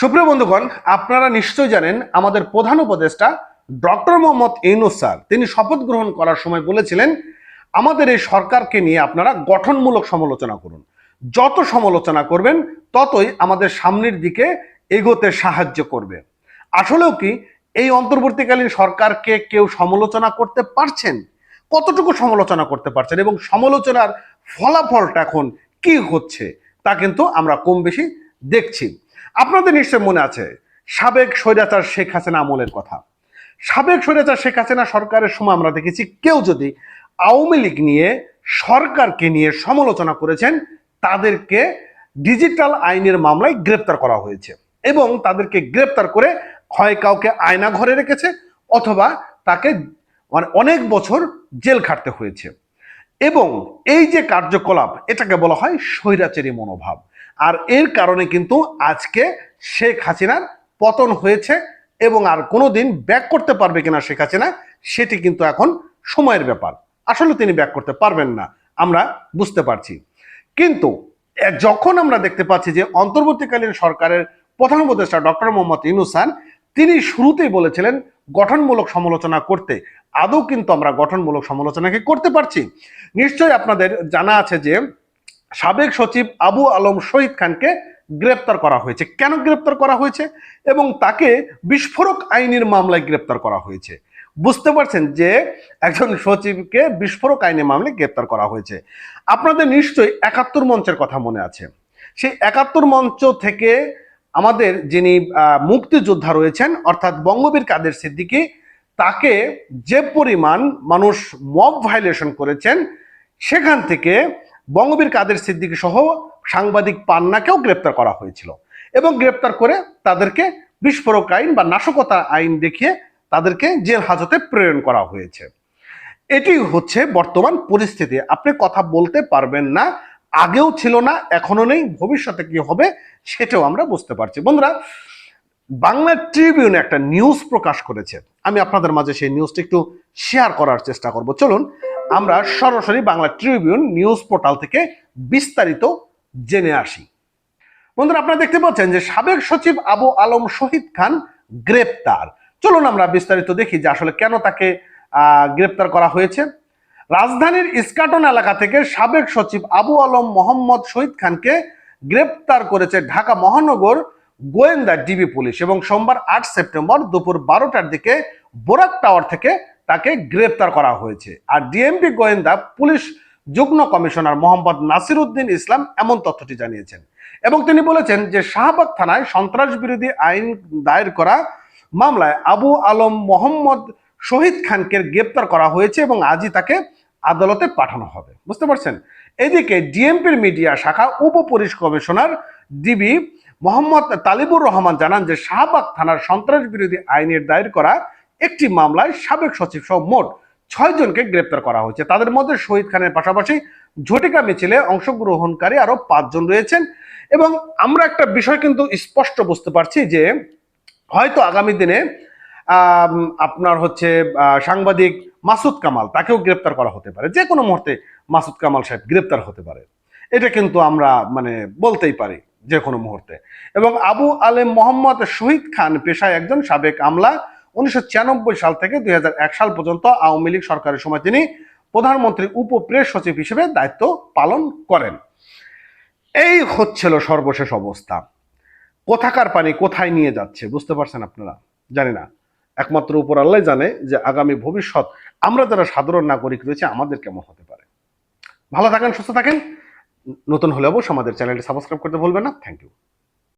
সুপ্রিয় বন্ধুগণ, আপনারা নিশ্চয় জানেন আমাদের প্রধান উপদেষ্টা ডক্টর মোহাম্মদ ইউনুস স্যার, তিনি শপথ গ্রহণ করার সময় বলেছিলেন, আমাদের এই সরকারকে নিয়ে আপনারা গঠনমূলক সমালোচনা করুন। যত সমালোচনা করবেন, ততই আমাদের সামনের দিকে এগোতে সাহায্য করবে। আসলেও কি, এই অন্তর্বর্তীকালীন সরকারকে কেউ সমালোচনা করতে পারছেন? কতটুকু সমালোচনা করতে পারছেন এবং সমালোচনার ফলাফলটা এখন কি হচ্ছে, তা কিন্তু আমরা কম বেশি দেখছি। আপনাদের নিশ্চয় মনে আছে, সাবেক স্বৈরাচার শেখ হাসিনা আমলের কথা। সাবেক স্বৈরাচার শেখ হাসিনা সরকারের সময় আমরা দেখেছি কেউ যদি আওয়ামী লীগ নিয়ে, সরকারকে নিয়ে সমালোচনা করেছেন, তাদেরকে ডিজিটাল আইনের মামলায় গ্রেপ্তার করা হয়েছে এবং তাদেরকে গ্রেপ্তার করে হয় কাউকে আয়না ঘরে রেখেছে অথবা তাকে মানে অনেক বছর জেল খাটতে হয়েছে। এবং এই যে কার্যকলাপ, এটাকে বলা হয় স্বৈরাচারী মনোভাব। আর এর কারণে কিন্তু আজকে শেখ হাসিনার পতন হয়েছে এবং আর কোনোদিন ব্যাক করতে পারবে কিনা শেখ হাসিনা, সেটি কিন্তু এখন সময়ের ব্যাপার। আসলে তিনি ব্যাক করতে পারবেন না, আমরা বুঝতে পারছি। কিন্তু যখন আমরা দেখতে পাচ্ছি যে অন্তর্বর্তীকালীন সরকারের প্রধান উপদেষ্টা ডক্টর মোহাম্মদ ইনুসান তিনি শুরুতেই বলেছিলেন, গঠনমূলক সমালোচনা করতে। আদৌ কিন্তু আমরা গঠনমূলক সমালোচনাকে করতে পারছি? নিশ্চয়ই আপনাদের জানা আছে যে সাবেক সচিব আবু আলম শহীদ খানকে গ্রেপ্তার করা হয়েছে। কেন গ্রেপ্তার করা হয়েছে? এবং তাকে বিস্ফোরক আইনের মামলায় গ্রেপ্তার করা হয়েছে। বুঝতে পারছেন যে একজন সচিবকে বিস্ফোরক আইনের মামলায় গ্রেপ্তার করা হয়েছে। আপনাদের নিশ্চয়ই একাত্তর মঞ্চের কথা মনে আছে। সেই একাত্তর মঞ্চ থেকে আমাদের যিনি মুক্তিযোদ্ধা রয়েছেন, অর্থাৎ বঙ্গবীর কাদের সিদ্দিকী, তাকে যে পরিমাণ মানুষ মব ভাইলেশন করেছেন, সেখান থেকে বঙ্গবীর কাদের সিদ্দিকী সহ সাংবাদিক পান্নাকেও গ্রেপ্তার করা হয়েছিল এবং গ্রেপ্তার করে তাদেরকে বিস্ফোরক আইন বা নাশকতা আইন দেখিয়ে তাদেরকে জেল হাজতে প্রেরণ করা হয়েছে। এটি হচ্ছে বর্তমান পরিস্থিতি। আপনি কথা বলতে পারবেন না, আগেও ছিল না এখনও নেই, ভবিষ্যতে কি হবে সেটাও আমরা বুঝতে পারছি। বন্ধুরা, বাংলা ট্রিবিউন একটা নিউজ প্রকাশ করেছে। আমি আপনাদের মাঝে সেই নিউজটি একটু শেয়ার করার চেষ্টা করব। চলুন আমরা সরাসরি বাংলা ট্রিবিউন নিউজ পোর্টাল থেকে বিস্তারিত জেনে আসি। বন্ধুরা, আপনারা দেখতে পাচ্ছেন যে সাবেক সচিব আবু আলম শহীদ খান গ্রেপ্তার। চলুন আমরা বিস্তারিত দেখি যে আসলে কেন তাকে গ্রেপ্তার করা হয়েছে। রাজধানীর ইস্কাটন এলাকা থেকে সাবেক সচিব আবু আলম মোহাম্মদ শহীদ খানকে গ্রেপ্তার করেছে ঢাকা মহানগর গোয়েন্দা ডিবি পুলিশ এবং সোমবার আট সেপ্টেম্বর দুপুর বারোটার দিকে বোরাক টাওয়ার থেকে তাকে গ্রেপ্তার করা হয়েছে। আর ডিএমপি গোয়েন্দা, পুলিশ যুগ্ম কমিশনার মোহাম্মদ নাসির উদ্দিন ইসলাম এমন তথ্যটি জানিয়েছেন। এবং তিনি বলেছেন যে শাহবাগ থানায় সন্ত্রাস বিরোধী আইন দায়ের করা মামলায় আবু আলম মোহাম্মদ শহীদ খানকে গ্রেপ্তার করা হয়েছে এবং আজই তাকে আদালতে পাঠানো হবে। বুঝতে পারছেন? এদিকে ডিএমপির মিডিয়া শাখা উপ police commissioner DB Mohammad Talibur Rahman জানান যে শাহবাগ থানার সন্ত্রাস বিরোধী আইনের দায়ের করা একটি মামলায় সাবেক সচিব সহ মোট ছয় জনকে গ্রেপ্তার করা হয়েছে। তাদের মধ্যে শহীদ খানের পাশাপাশি ঝটিকা মিছিলে অংশগ্রহণকারী আরও পাঁচজন রয়েছেন এবং আমরা একটা বিষয় কিন্তু স্পষ্ট বুঝতে পারছি যে হয়তো আগামী দিনে আপনার হচ্ছে সাংবাদিক মাসুদ কামাল, তাকেও গ্রেপ্তার করা হতে পারে। যে কোনো মুহূর্তে মাসুদ কামাল সাহেব গ্রেপ্তার হতে পারে। এটা কিন্তু আমরা মানে বলতেই পারি যে কোনো মুহূর্তে। এবং আবু আলেম মোহাম্মদ শহীদ খান পেশায় একজন সাবেক আমলা। উনিশশো সাল থেকে দুই হাজার এক সাল পর্যন্ত আওয়ামী লীগ সরকারের সময় তিনি প্রধানমন্ত্রীর উপ প্রেস সচিব হিসেবে দায়িত্ব পালন করেন। এই হচ্ছিল সর্বশেষ অবস্থা। কোথাকার পানি কোথায় নিয়ে যাচ্ছে, বুঝতে পারছেন আপনারা? জানি না। একমাত্র উপর আল্লাহ জানে যে আগামী ভবিষ্যৎ আমরা যারা সাধারণ নাগরিক রয়েছে, আমাদের কেমন হতে পারে। ভালো থাকেন, সুস্থ থাকেন। নতুন হলে অবশ্যই আমাদের চ্যানেলটি সাবস্ক্রাইব করতে ভুলবেন না। Thank you